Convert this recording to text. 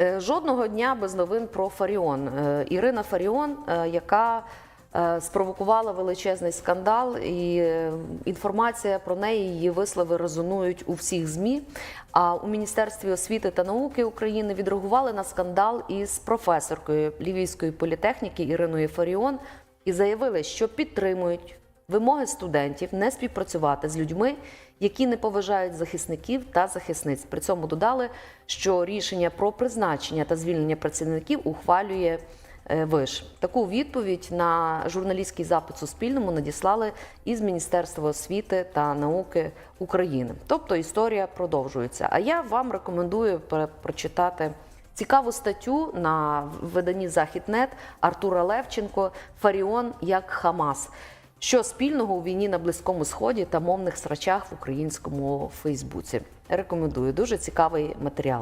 Е, Жодного дня без новин про Фаріон. Е, Ірина Фаріон, е, яка спровокувала величезний скандал, і інформація про неї, її вислови резонують у всіх ЗМІ. А у Міністерстві освіти та науки України відреагували на скандал із професоркою Львівської політехніки Іриною Фаріон і заявили, що підтримують вимоги студентів не співпрацювати з людьми, які не поважають захисників та захисниць. При цьому додали, що рішення про призначення та звільнення працівників ухвалює е, виш. Таку відповідь на журналістський запит Суспільному надіслали із Міністерства освіти та науки України. Тобто історія продовжується. А я вам рекомендую прочитати. Цікаву статтю на виданні Західнет Артура Левченко Фаріон як Хамас. Що спільного у війні на Близькому Сході та мовних срачах в українському Фейсбуці? Рекомендую дуже цікавий матеріал.